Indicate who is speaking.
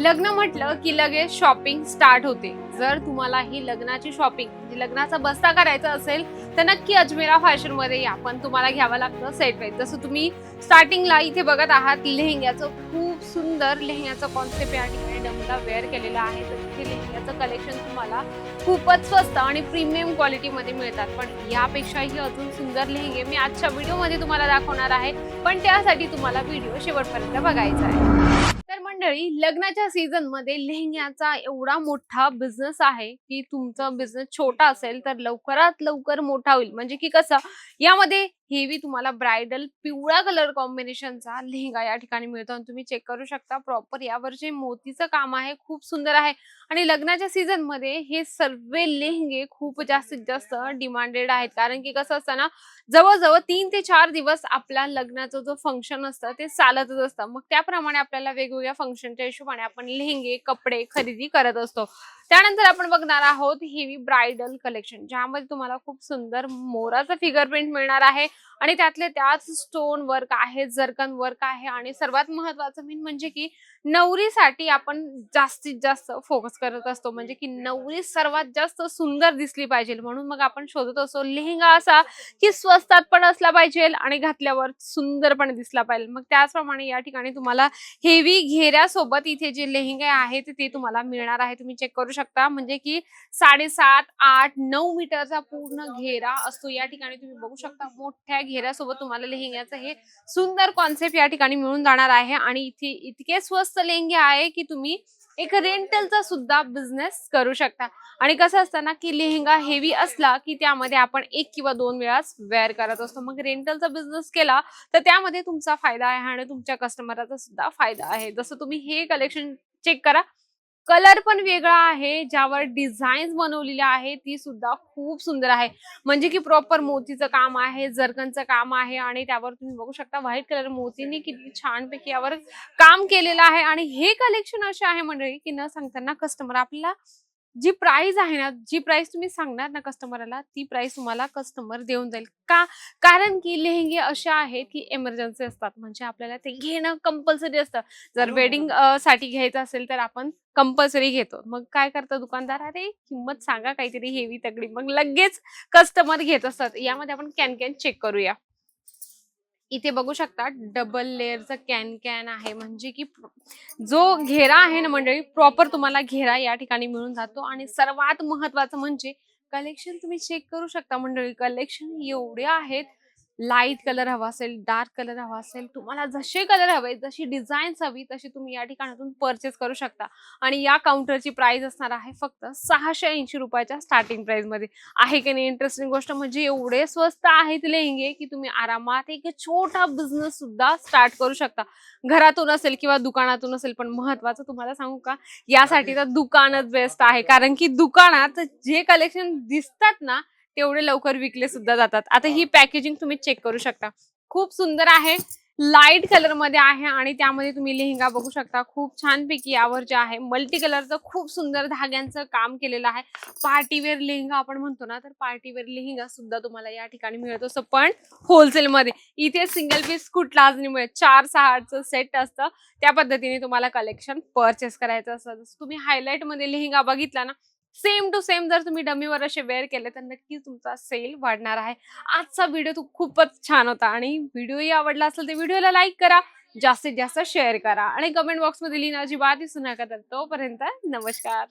Speaker 1: लग्न म्हटलं की लगेच शॉपिंग स्टार्ट होते. जर तुम्हाला ही लग्नाची शॉपिंग म्हणजे लग्नाचा बस्ता करायचा असेल तर नक्की अजमेरा फॅशनमध्ये या. पण तुम्हाला घ्यावं लागतं सेट वाईज जसं तुम्ही स्टार्टिंगला इथे बघत आहात लेहंग्याचं खूप सुंदर लेहंग्याचं कॉन्सेप्ट या ठिकाणी डमला वेअर केलेलं आहे. तर इथे लेहंग्याचं कलेक्शन तुम्हाला खूपच स्वस्त आणि प्रीमियम क्वालिटीमध्ये मिळतात. पण यापेक्षाही अजून सुंदर लेहंगे मी आजच्या व्हिडिओमध्ये तुम्हाला दाखवणार आहे. पण त्यासाठी तुम्हाला व्हिडिओ शेवटपर्यंत बघायचा आहे. मंडळी लग्नाच्या सीझनमध्ये लेहंग्याचा एवढा मोठा बिझनेस आहे की तुमचा बिझनेस छोटा असेल तर लवकरात लवकर मोठा होईल. म्हणजे की कसं यामध्ये हेवी तुम्हाला ब्रायडल पिवळा कलर कॉम्बिनेशनचा लेहंगा या ठिकाणी मिळतो आणि तुम्ही चेक करू शकता प्रॉपर यावर जे मोतीचं काम आहे खूप सुंदर आहे. आणि लग्नाच्या सीझनमध्ये हे सर्व लेहंगे खूप जास्तीत जास्त डिमांडेड आहेत. कारण की कसं असतं ना जवळजवळ तीन ते चार दिवस आपला लग्नाचं जो फंक्शन असतं ते चालतच असतं. मग त्याप्रमाणे आपल्याला वेगवेगळ्या फंक्शनच्या हिशोबाने आपण लेहंगे कपडे खरेदी करत असतो. त्यानंतर आपण बघणार आहोत हेवी ब्रायडल कलेक्शन ज्यामध्ये तुम्हाला खूप सुंदर मोराचं फिगर प्रिंट मिळणार आहे. आणि त्यातले त्याच स्टोन वर्क आहे जर्कन वर्क आहे. आणि सर्वात महत्वाचं मेन म्हणजे की नवरीसाठी आपण जास्तीत जास्त फोकस करत असतो. म्हणजे की नवरी सर्वात जास्त सुंदर दिसली पाहिजे. म्हणून मग आपण शोधत असतो लेहंगा असा की स्वस्तात पण असला पाहिजे आणि घातल्यावर सुंदर पण दिसला पाहिजे. मग त्याचप्रमाणे या ठिकाणी तुम्हाला हेवी घेऱ्यासोबत इथे जे लेहंगे आहेत ते तुम्हाला मिळणार आहे. तुम्ही चेक करू शकता. म्हणजे की साडेसात आठ नऊ मीटरचा पूर्ण घेरा असतो या ठिकाणी तुम्ही बघू शकता. मोठ्या घेऱ्यासोबत तुम्हाला लेहंग्याचं हे सुंदर कॉन्सेप्ट या ठिकाणी मिळून जाणार आहे. आणि इथे इतके स्वस्त लेहंगे आहे की तुम्ही एक रेंटलचा सुद्धा बिझनेस करू शकता. आणि कसं असतं ना की लेहंगा हेवी असला की त्यामध्ये आपण एक किंवा दोन वेळाच वेअर करत असतो. मग रेंटलचा बिझनेस केला तर त्यामध्ये तुमचा फायदा आहे आणि तुमच्या कस्टमरचा सुद्धा फायदा आहे. जसं तुम्ही हे कलेक्शन चेक करा कलर पण वेगळा आहे ज्यावर डिझाईन्स बनवलेली आहे ती सुद्धा खूप सुंदर आहे. म्हणजे की प्रॉपर मोतीचं काम आहे जरकनचं काम आहे आणि त्यावर तुम्ही बघू शकता व्हाईट कलर मोतीने किती छानपैकी यावर काम केलेलं आहे. आणि हे कलेक्शन असे आहे मंडळी की न सांगताना कस्टमर आपल्याला जी प्राइस आहे ना जी प्राइस तुम्ही सांगणार ना कस्टमरला ती प्राइस तुम्हाला कस्टमर देऊन जाईल. का कारण की लेहंगे असे आहेत की एमर्जन्सी असतात. म्हणजे आपल्याला ते घेणं कंपल्सरी असतं. जर वेडिंगसाठी घ्यायचं असेल तर आपण कंपल्सरी घेतो. मग काय करतं दुकानदार? अरे किंमत सांगा काहीतरी हेवी तगडी. मग लगेच कस्टमर घेत असतात. यामध्ये आपण कॅन कॅन चेक करूया. इथे बघू शकता डबल लेअरचा कॅन कॅन आहे. म्हणजे की जो घेरा आहे ना मंडळी प्रॉपर तुम्हाला घेरा या ठिकाणी मिळून जातो. आणि सर्वात महत्वाचं म्हणजे कलेक्शन तुम्ही चेक करू शकता मंडळी. कलेक्शन एवढे आहेत लाइट कलर हवा असेल डार्क कलर हवा असेल तुम्हाला जसे कलर हवे जशी डिझाईन्स हवी तशी तुम्ही या ठिकाणातून परचेस करू शकता. आणि या काउंटरची प्राइस असणार आहे फक्त सहाशे ऐंशी रुपयाच्या स्टार्टिंग प्राइसमध्ये. आहे की नाही? इंटरेस्टिंग गोष्ट म्हणजे एवढे स्वस्त आहेत लेहंगे की तुम्ही आरामात एक छोटा बिझनेस सुद्धा स्टार्ट करू शकता. घरातून असेल किंवा दुकानातून असेल पण महत्वाचं तुम्हाला सांगू का? यासाठी तर दुकानच बेस्ट आहे. कारण की दुकानात जे कलेक्शन दिसतात ना तेवढे लवकर विकले सुद्धा जातात. आता ही पॅकेजिंग तुम्ही चेक करू शकता. खूप सुंदर आहे. लाइट कलरमध्ये आहे आणि त्यामध्ये तुम्ही लेहंगा बघू शकता. खूप छानपैकी यावर जे आहे मल्टी कलरचं खूप सुंदर धाग्यांचं काम केलेलं आहे. पार्टीवेअर लेहंगा आपण म्हणतो ना तर पार्टीवेअर लेहंगा सुद्धा तुम्हाला या ठिकाणी मिळत. असतो पण होलसेल मध्ये. इथे सिंगल पीस कुठलाच नाही मिळत. चार सहाचं सेट असतं. त्या पद्धतीने तुम्हाला कलेक्शन परचेस करायचं असतं. तुम्ही हायलाइटमध्ये लेहंगा बघितला ना सेम टू सेम जर तुम्ही डमीवर असे वेअर केले तर नक्कीच तुमचा सेल वाढणार आहे. आजचा व्हिडिओ तो खूपच छान होता आणि व्हिडिओही आवडला असेल तर व्हिडिओला लाईक करा जास्तीत जास्त शेअर करा आणि कमेंट बॉक्समध्ये लिहिणं अजिबात दिसू नका तर तोपर्यंत नमस्कार.